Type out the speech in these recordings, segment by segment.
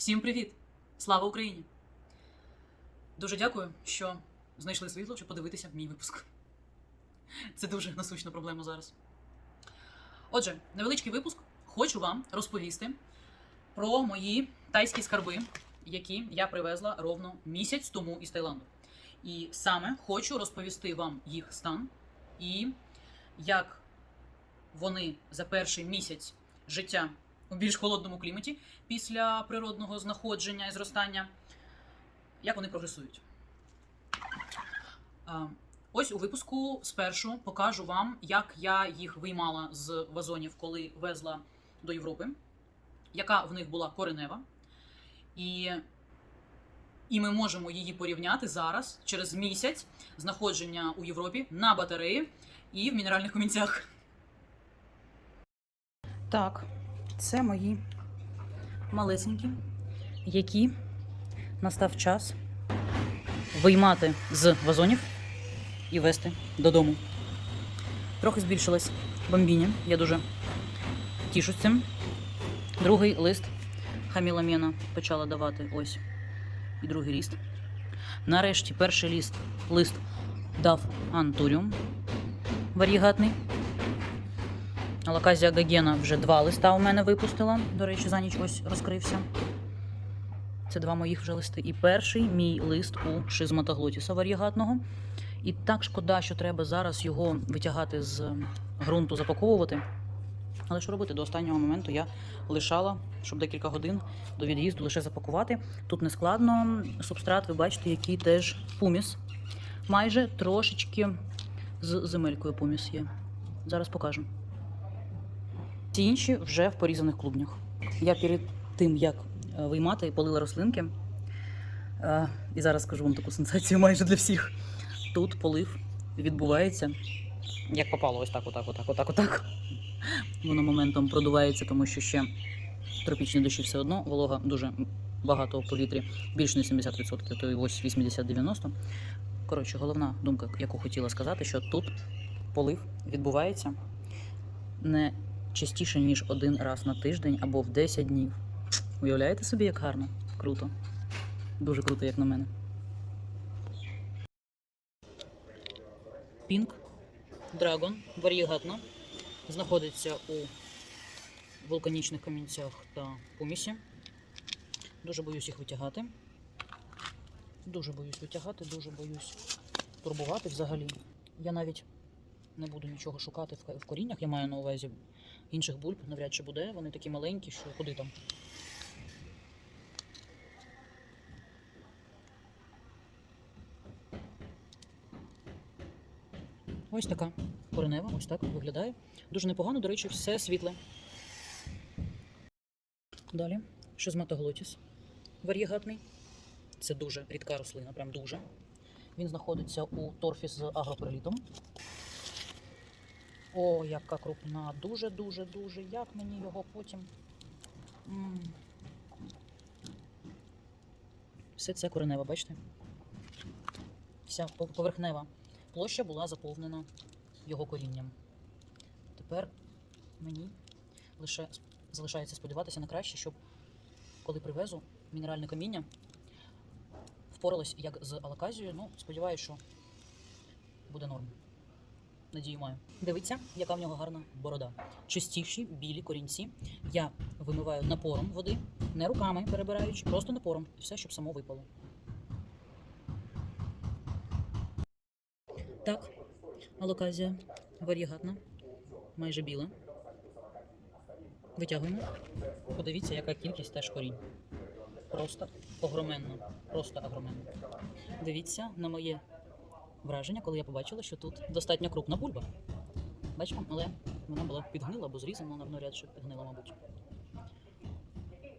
Всім привіт! Слава Україні! Дуже дякую, що знайшли світло, щоб подивитися мій випуск. Це дуже насущна проблема зараз. Отже, невеличкий випуск. Хочу вам розповісти про мої тайські скарби, які я привезла ровно місяць тому із Таїланду. І саме хочу розповісти вам їх стан і як вони за перший місяць життя у більш холодному кліматі після природного знаходження і зростання, як вони прогресують. Ось у випуску спершу покажу вам, як я їх виймала з вазонів, коли везла до Європи, яка в них була коренева. І, і ми можемо її порівняти зараз, через місяць знаходження у Європі на батареї і в мінеральних камінцях. Так, це мої малесенькі, які настав час виймати з вазонів і вести додому. Трохи збільшилась бомбіні. Я дуже тішусь цим. Другий лист хаміламена почала давати ось і другий ліст. Нарешті перший ліст лист дав антуріум варігатний. Лаказія Гагена вже два листа у мене випустила. До речі, за ніч ось розкрився. Це два моїх вже листи. І перший мій лист у шизматоглотіса варігатного. І так шкода, що треба зараз його витягати з ґрунту, запаковувати. Але що робити? До останнього моменту я лишала, щоб декілька годин до від'їзду лише запакувати. Тут не складно. Субстрат, ви бачите, який теж пуміс. Майже трошечки з земелькою пуміс є. Зараз покажу. Ці інші вже в порізаних клубнях. Я перед тим, як е, виймати, полила рослинки. Е, І зараз скажу вам таку сенсацію майже для всіх. Тут полив відбувається, як попало, ось так, отак, отак, отак, отак. Воно моментом продувається, тому що ще тропічні дощі все одно, волога дуже багато в повітрі, більше не 70%, то й ось 80-90%. Коротше, головна думка, яку хотіла сказати, що тут полив відбувається не частіше, ніж один раз на тиждень або в 10 днів. Уявляєте собі, як гарно? Круто. Дуже круто, як на мене. Пінк Драгон варігатно знаходиться у вулканічних камінцях та пумісі. Дуже боюсь їх витягати. Дуже боюсь витягати, дуже боюсь турбувати взагалі. Я навіть не буду нічого шукати в коріннях, я маю на увазі інших бульб, навряд чи буде. Вони такі маленькі, що куди там. Ось така коренева, ось так виглядає. Дуже непогано, до речі, все світле. Далі шизматоглотіс варігатний. Це дуже рідка рослина, прям дуже. Він знаходиться у торфі з агроприлітом. О, яка крупна. Дуже, дуже, дуже. Як мені його потім. М. Все це коренева, бачите? Вся поверхнева площа була заповнена його корінням. Тепер мені лише залишається сподіватися на краще, щоб коли привезу мінеральне каміння, впоралось як з алаказією. Ну, сподіваюся, що буде норм. Надію маю. Дивіться, яка в нього гарна борода. Чистіші білі корінці. Я вимиваю напором води, не руками перебираючи, просто напором. Все, щоб само випало. Так, алоказія варігатна, майже біла. Витягуємо. Подивіться, яка кількість теж корінь. Просто огроменна. Просто огроменна. Дивіться на моє враження, коли я побачила, що тут достатньо крупна бульба. Бачимо, але вона була підгнила або зрізана навряд чи підгнила, мабуть.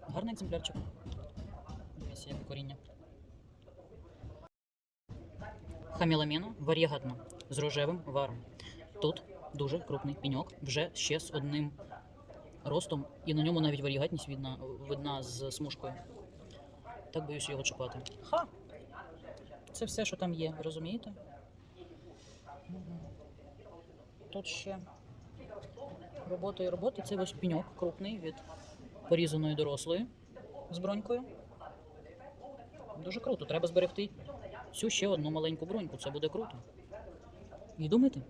Гарний екземплярчик. Дивіться, яке коріння. Хаміламена варігатна з рожевим варом. Тут дуже крупний піньок, вже ще з одним ростом, і на ньому навіть варігатність видна, видна з смужкою. Так боюсь його чіпати. Ха! Це все, що там є, розумієте? Тут ще робота і робота. Це ось піньок крупний від порізаної дорослої. з бронькою. Дуже круто. Треба зберегти цю ще одну маленьку броньку. Це буде круто. І думайте.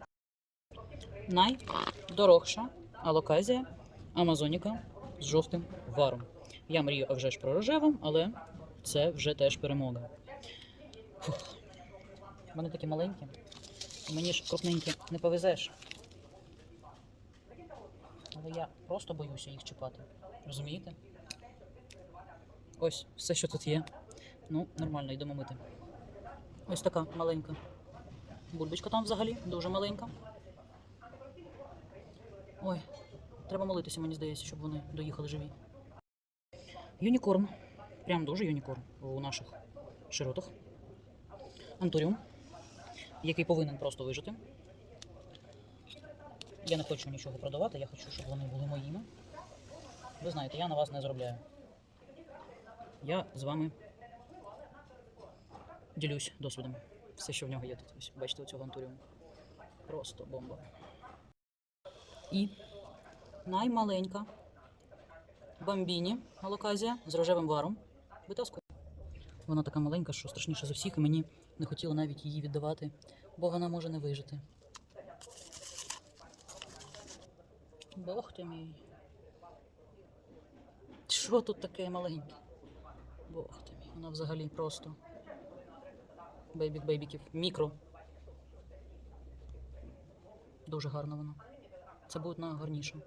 Найдорогша алоказія Амазоніка з жовтим варом. Я мрію а вже ж про рожеву, але це вже теж перемога. Фух. Вони такі маленькі. Мені ж крупненькі не повезеш. Але я просто боюся їх чіпати. Розумієте? Ось все, що тут є. Ну, нормально, йдемо мити. Ось така маленька. Бульбочка там взагалі, дуже маленька. Ой, треба молитися, мені здається, щоб вони доїхали живі. Юнікорн. Прям дуже юнікорн у наших широтах. Антуріум, який повинен просто вижити. Я не хочу нічого продавати, я хочу, щоб вони були моїми. Ви знаєте, я на вас не заробляю. Я з вами ділюсь досвідом. Все, що в нього є тут. Ось, бачите, у цього антуріуму. Просто бомба. І наймаленька бамбіні алоказія з рожевим варом. Витаскує. Вона така маленька, що страшніша за всіх, і мені не хотіло навіть її віддавати, бо вона може не вижити. Бог ти мій. Що тут таке маленьке? Бог ти мій. Вона взагалі просто. Бейбік бейбіків. Мікро. Дуже гарна вона. Це буде найгарніше.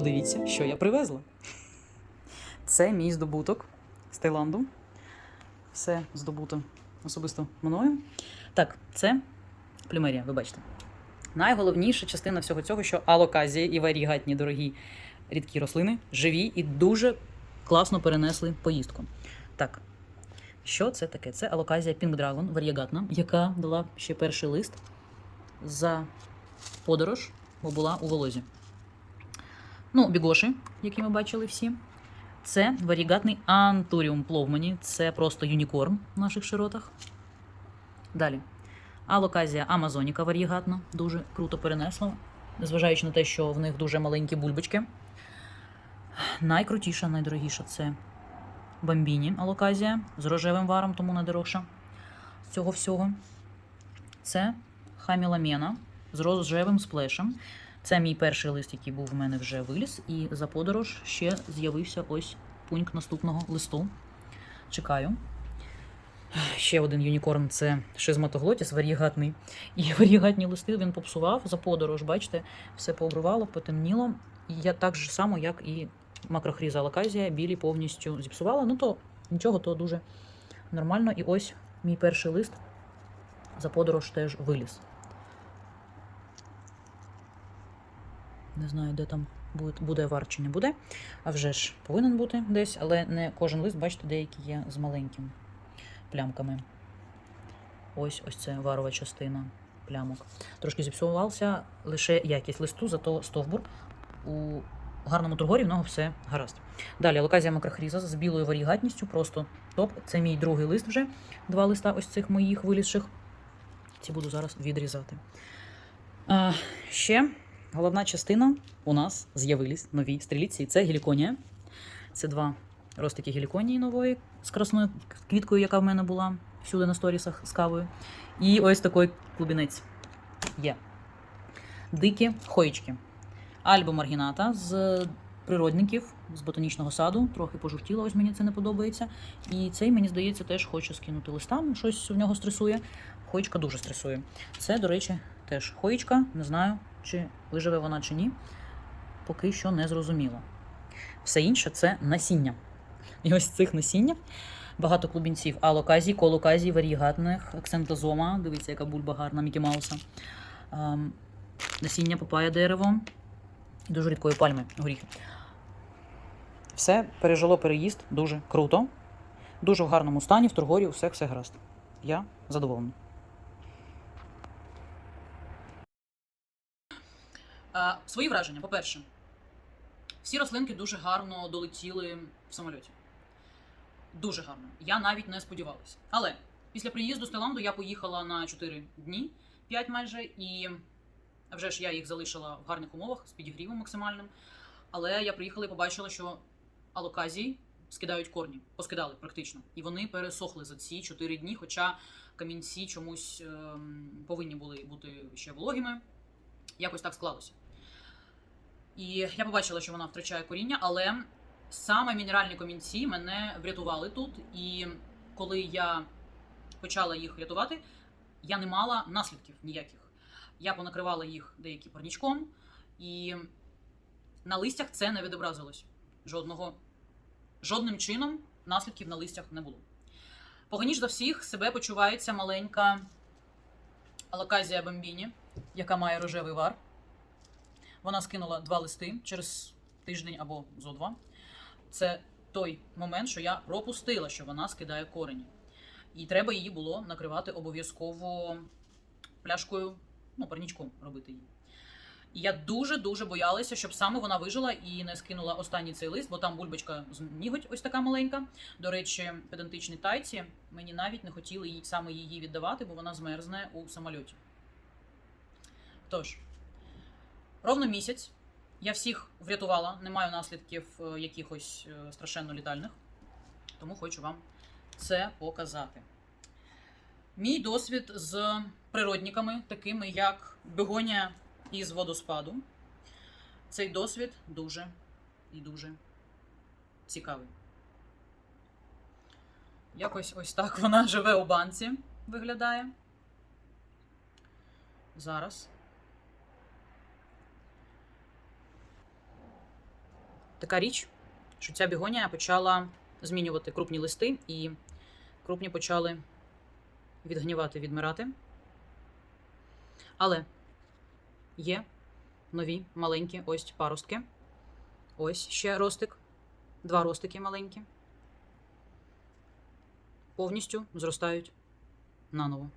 Подивіться, що я привезла. Це мій здобуток з Таїланду. Все здобуто особисто мною. Так, це плюмерія, ви бачите. Найголовніша частина всього цього, що алоказії і варігатні дорогі рідкі рослини живі і дуже класно перенесли поїздку. Так, що це таке? Це алоказія Pink Dragon варігатна, яка дала ще перший лист за подорож, бо була у волозі. Ну, бігоші, які ми бачили всі. Це варігатний антуріум пловмані. Це просто юнікорн в наших широтах. Далі. Алоказія Амазоніка варігатна. Дуже круто перенесла, незважаючи на те, що в них дуже маленькі бульбочки. Найкрутіша, найдорогіша це бамбіні алоказія з рожевим варом, тому найдорожча з цього всього. Це хаміламена з рожевим сплешем. Це мій перший лист, який був в мене вже виліз, і за подорож ще з'явився ось пункт наступного листу. Чекаю. Ще один юнікорн це шизматоглотіс, варігатний. І варігатні листи він попсував за подорож. Бачите, все пообривало, потемніло. І я так же само, як і макрохріза алаказія, білі повністю зіпсувала. Ну то нічого, то дуже нормально. І ось мій перший лист за подорож теж виліз. Не знаю, де там буде, буде вар чи не буде. А вже ж повинен бути десь, але не кожен лист, бачите, деякі є з маленькими плямками. Ось ось це варова частина плямок. Трошки зіпсувався лише якість листу, зато стовбур. У гарному тургорі в нього все гаразд. Далі алоказія макрохріза з білою варігатністю, просто топ. Це мій другий лист вже. Два листа ось цих моїх вилізших. Ці буду зараз відрізати. А, ще головна частина у нас з'явились нові стріліці. Це геліконія. Це два ростики геліконії нової з красною квіткою, яка в мене була всюди на сторісах з кавою. І ось такий клубінець є. Дикі хоїчки. Альбо маргіната з природників, з ботанічного саду. Трохи пожуртіло, ось мені це не подобається. І цей, мені здається, теж хоче скинути листам. Щось в нього стресує. Хоїчка дуже стресує. Це, до речі, теж хоїчка. Не знаю, чи виживе вона чи ні. Поки що не зрозуміло. Все інше це насіння. І ось цих насіння Багато клубінців, алоказій, колоказій, варігатних, акцентозома. Дивіться, яка бульба гарна, Мікі Мауса. Ем, насіння папая дерево. Дуже рідкої пальми горіхи. Все пережило переїзд дуже круто. Дуже в гарному стані, в торгорі все, все гаразд. Я задоволений. Свої враження. По-перше, всі рослинки дуже гарно долетіли в самольоті. Дуже гарно. Я навіть не сподівалася. Але після приїзду з Таїланду я поїхала на 4 дні, 5 майже, і вже ж я їх залишила в гарних умовах з підігрівом максимальним. Але я приїхала і побачила, що алоказії скидають корні, поскидали практично. І вони пересохли за ці 4 дні, хоча камінці чомусь ем, повинні були бути ще вологими. Якось так склалося. І я побачила, що вона втрачає коріння, але саме мінеральні камінці мене врятували тут. І коли я почала їх рятувати, я не мала наслідків ніяких. Я понакривала їх деякі парнічком, і на листях це не відобразилось. Жодного, жодним чином наслідків на листях не було. Поганіш за всіх себе почувається маленька алаказія бомбіні, яка має рожевий вар. Вона скинула два листи через тиждень або зо два. Це той момент, що я пропустила, що вона скидає корені. І треба її було накривати обов'язково пляшкою, ну, парнічком робити її. І я дуже-дуже боялася, щоб саме вона вижила і не скинула останній цей лист, бо там бульбочка з ніготь ось така маленька. До речі, педантичні тайці мені навіть не хотіли їй, саме її віддавати, бо вона змерзне у самольоті. Тож, ровно місяць я всіх врятувала, не маю наслідків е, якихось е, страшенно літальних, тому хочу вам це показати. Мій досвід з природниками, такими як бегонія із водоспаду. Цей досвід дуже і дуже цікавий. Якось ось так вона живе у банці, виглядає. Зараз. Така річ, що ця бігонія почала змінювати крупні листи, і крупні почали відгнівати, відмирати. Але є нові маленькі ось паростки. Ось ще ростик. Два ростики маленькі. Повністю зростають наново.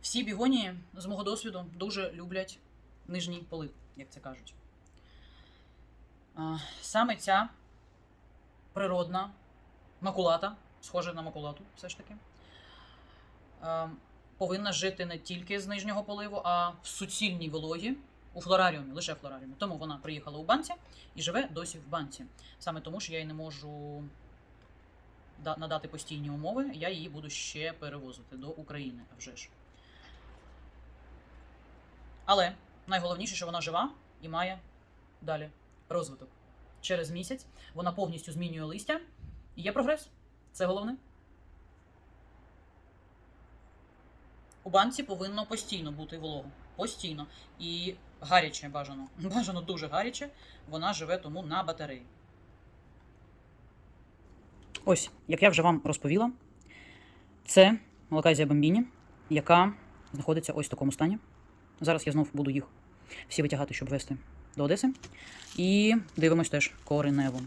Всі бігонії, з мого досвіду, дуже люблять нижній полив, як це кажуть. Саме ця природна макулата, схожа на макулату, все ж таки. повинна жити не тільки з нижнього поливу, а в суцільній вологі у флораріумі, лише флораріумі. Тому вона приїхала у банці і живе досі в банці. Саме тому, що я їй не можу надати постійні умови, я її буду ще перевозити до України а вже ж. Але найголовніше, що вона жива і має далі розвиток. Через місяць вона повністю змінює листя, і є прогрес. Це головне. У банці повинно постійно бути волого. Постійно. І гаряче бажано. Бажано дуже гаряче. Вона живе тому на батареї. Ось, як я вже вам розповіла, це локазія бомбіні, яка знаходиться ось в такому стані. Зараз я знов буду їх всі витягати, щоб вести до Одеси. І дивимось теж коренево.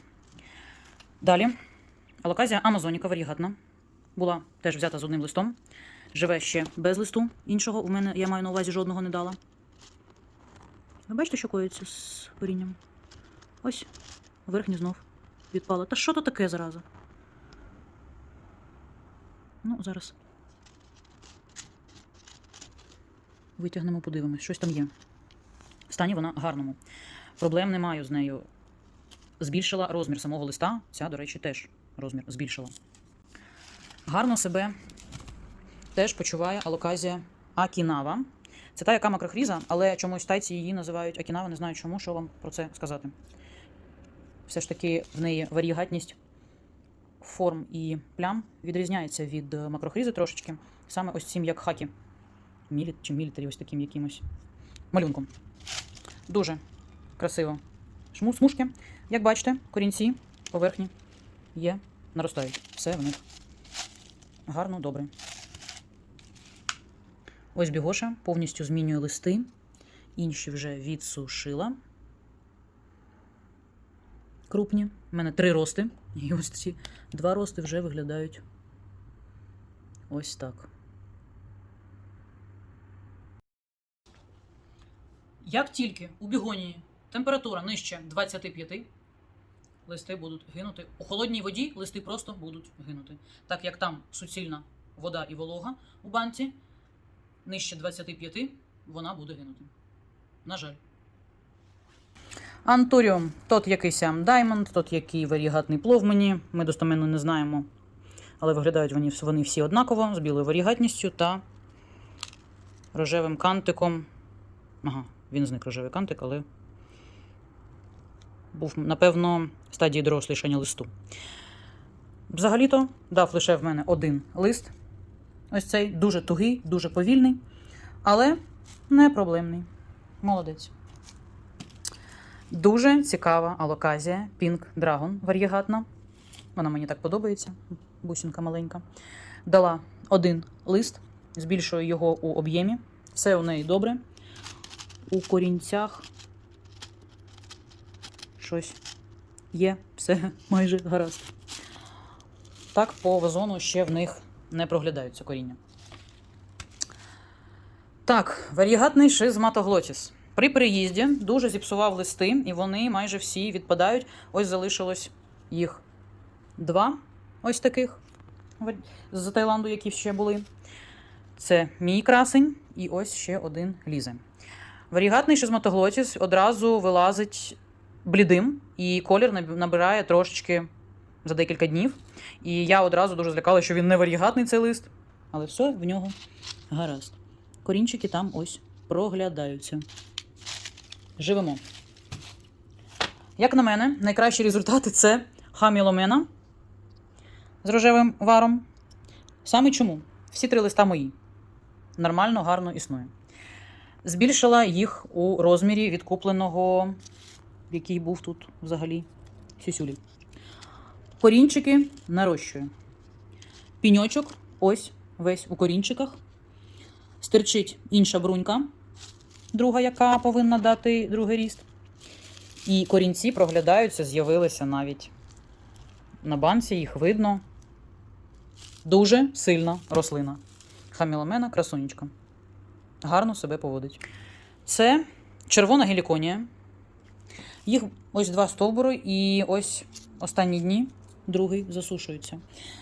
Далі. Алоказія Амазоніка варігатна. Була теж взята з одним листом. Живе ще без листу іншого. У мене, я маю на увазі, жодного не дала. Ви бачите, що коїться з корінням? Ось, верхній знов відпала. Та що то таке зараза? Ну, зараз. Витягнемо, подивимось. Щось там є. Стані вона гарному. Проблем не маю з нею. Збільшила розмір самого листа. Ця, до речі, теж розмір збільшила. Гарно себе теж почуває алоказія Акінава. Це та, яка макрохріза, але чомусь тайці її називають Акінава. Не знаю чому, що вам про це сказати. Все ж таки в неї варігатність форм і плям відрізняється від е, макрохрізи трошечки. Саме ось цим як хакі. Міліт чи мілітарі, ось таким якимось малюнком. Дуже красиво. Шму, смужки. Як бачите, корінці поверхні є, наростають. Все в них гарно, добре. Ось бігоша повністю змінює листи. Інші вже відсушила. Крупні. У мене три рости. І ось ці два рости вже виглядають ось так. Як тільки у бігонії температура нижче 25, листи будуть гинути. У холодній воді листи просто будуть гинути. Так як там суцільна вода і волога у банці, нижче 25 вона буде гинути. На жаль. Антуріум, тот якийсь Даймонд, тот який варігатний плов мені. Ми достоменно не знаємо. Але виглядають вони, вони всі однаково, з білою варігатністю та рожевим кантиком. Ага, він зник рожевий кантик, але був, напевно, стадії дорослішання листу. Взагалі-то дав лише в мене один лист. Ось цей дуже тугий, дуже повільний, але не проблемний. Молодець. Дуже цікава алоказія Pink Dragon варігатна. Вона мені так подобається, бусинка маленька. Дала один лист, збільшую його у об'ємі. Все у неї добре. У корінцях щось є, все майже гаразд. Так, по вазону ще в них не проглядаються коріння. Так, варігатний шизматоглотіс. При переїзді дуже зіпсував листи, і вони майже всі відпадають. Ось залишилось їх два ось таких з Таїланду, які ще були. Це мій красень, і ось ще один лізе. Варігатний шизматоглотіс одразу вилазить блідим, і колір набирає трошечки за декілька днів. І я одразу дуже злякала, що він не варігатний цей лист, але все в нього гаразд. Корінчики там ось проглядаються. Живемо. Як на мене, найкращі результати це хаміломена з рожевим варом. Саме чому? Всі три листа мої. Нормально, гарно існує. Збільшила їх у розмірі від купленого, який був тут взагалі сюсюлі. Корінчики нарощую. Піньочок ось весь у корінчиках. Стирчить інша брунька, друга, яка повинна дати другий ріст. І корінці проглядаються, з'явилися навіть на банці, їх видно. Дуже сильна рослина. Хаміломена красунечка. Гарно себе поводить. Це червона геліконія. Їх ось два стовбури, і ось останні дні другий засушується.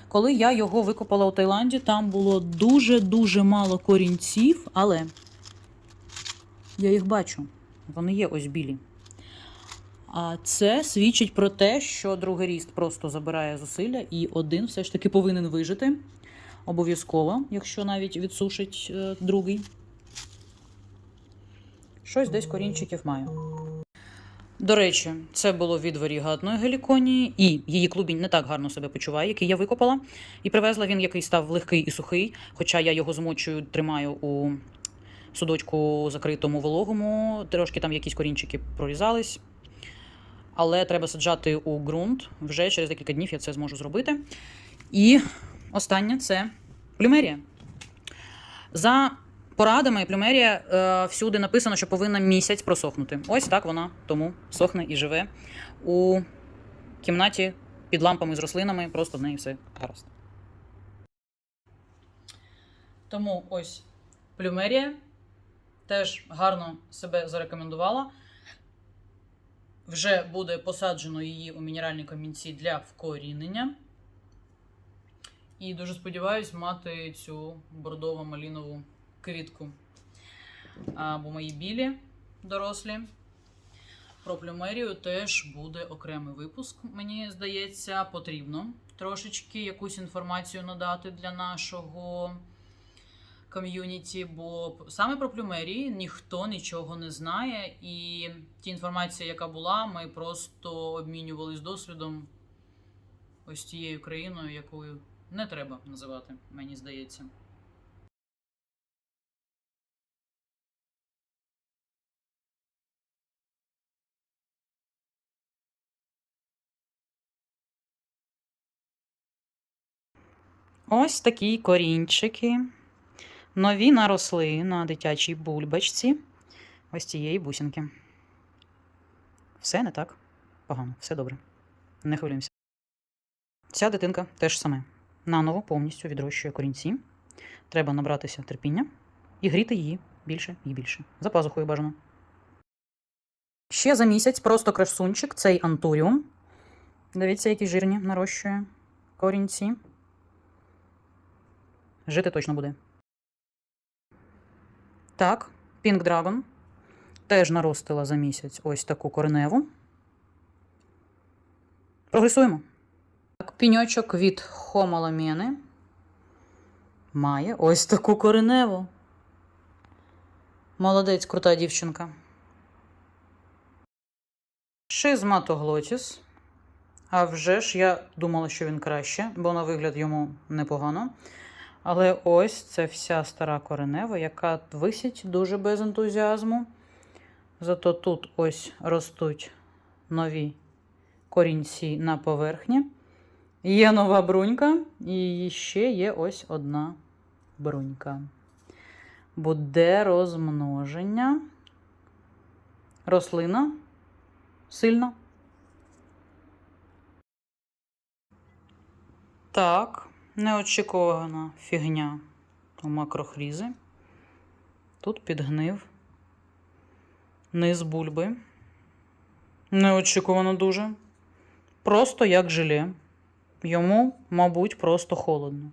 Коли я його викопала у Таїланді, там було дуже-дуже мало корінців, але я їх бачу. Вони є ось білі. А це свідчить про те, що другий ріст просто забирає зусилля, і один все ж таки повинен вижити. Обов'язково, якщо навіть відсушить е, другий. Щось десь корінчиків маю. До речі, це було від варігатної геліконії, і її клубінь не так гарно себе почуває, який я викопала. І привезла він, який став легкий і сухий. Хоча я його змочую, тримаю у судочку закритому вологому, трошки там якісь корінчики прорізались. Але треба саджати у ґрунт. Вже через декілька днів я це зможу зробити. І останнє це плюмерія. За порадами плюмерія е, всюди написано, що повинна місяць просохнути. Ось так вона тому сохне і живе у кімнаті під лампами з рослинами. Просто в неї все гаразд. Тому ось плюмерія теж гарно себе зарекомендувала. Вже буде посаджено її у мінеральні камінці для вкорінення. І дуже сподіваюсь мати цю бордово-малінову квітку. А, бо мої білі дорослі. Про плюмерію теж буде окремий випуск. Мені здається, потрібно трошечки якусь інформацію надати для нашого ком'юніті, бо саме про плюмерії ніхто нічого не знає. І ті інформація, яка була, ми просто обмінювалися досвідом ось тією країною, якою не треба називати, мені здається. Ось такі корінчики. Нові наросли на дитячій бульбачці. Ось цієї бусинки. Все не так погано, все добре. Не хвилюємося. Ця дитинка теж саме. Наново повністю відрощує корінці. Треба набратися терпіння і гріти її більше і більше. За пазухою бажано. Ще за місяць просто красунчик, цей антуріум. Дивіться, які жирні нарощує корінці. Жити точно буде. Так, Pink Dragon теж наростила за місяць ось таку кореневу. Прогресуємо. Так, піньочок від хомоламени має ось таку кореневу. Молодець, крута дівчинка. Шизматоглотіс. А вже ж я думала, що він краще, бо на вигляд йому непогано. Але ось це вся стара коренева, яка висить дуже без ентузіазму. Зато тут ось ростуть нові корінці на поверхні. Є нова брунька, і ще є ось одна брунька. Буде розмноження. Рослина сильна. Так, неочікувана фігня у макрохрізи. Тут підгнив низ бульби. Неочікувано дуже. Просто як желе. Йому, мабуть, просто холодно.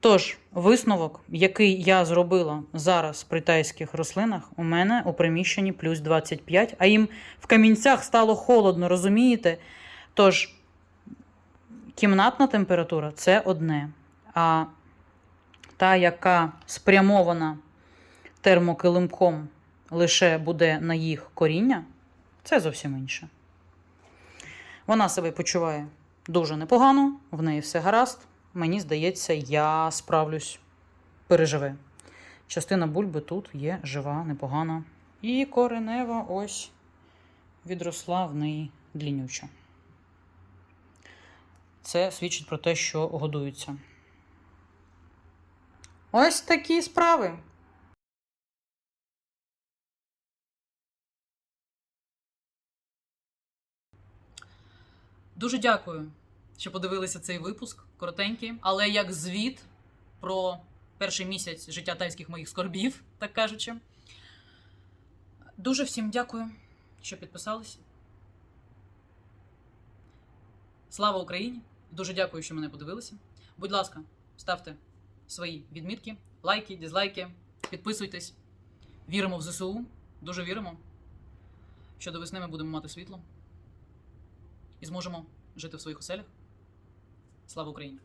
Тож, висновок, який я зробила зараз при тайських рослинах, у мене у приміщенні плюс 25, а їм в камінцях стало холодно, розумієте? Тож, кімнатна температура це одне. А та, яка спрямована термокилимком, лише буде на їх коріння, це зовсім інше. Вона себе почуває дуже непогано, в неї все гаразд. Мені здається, я справлюсь, переживе. Частина бульби тут є жива, непогана. І коренева ось відросла в неї длінюча. Це свідчить про те, що годуються. Ось такі справи. Дуже дякую, що подивилися цей випуск. Коротенький, але як звіт про перший місяць життя тайських моїх скорбів, так кажучи. Дуже всім дякую, що підписались. Слава Україні! Дуже дякую, що мене подивилися. Будь ласка, ставте свої відмітки, лайки, дізлайки, підписуйтесь. Віримо в ЗСУ. Дуже віримо, що до весни ми будемо мати світло і зможемо жити в своїх оселях. Слава Україні!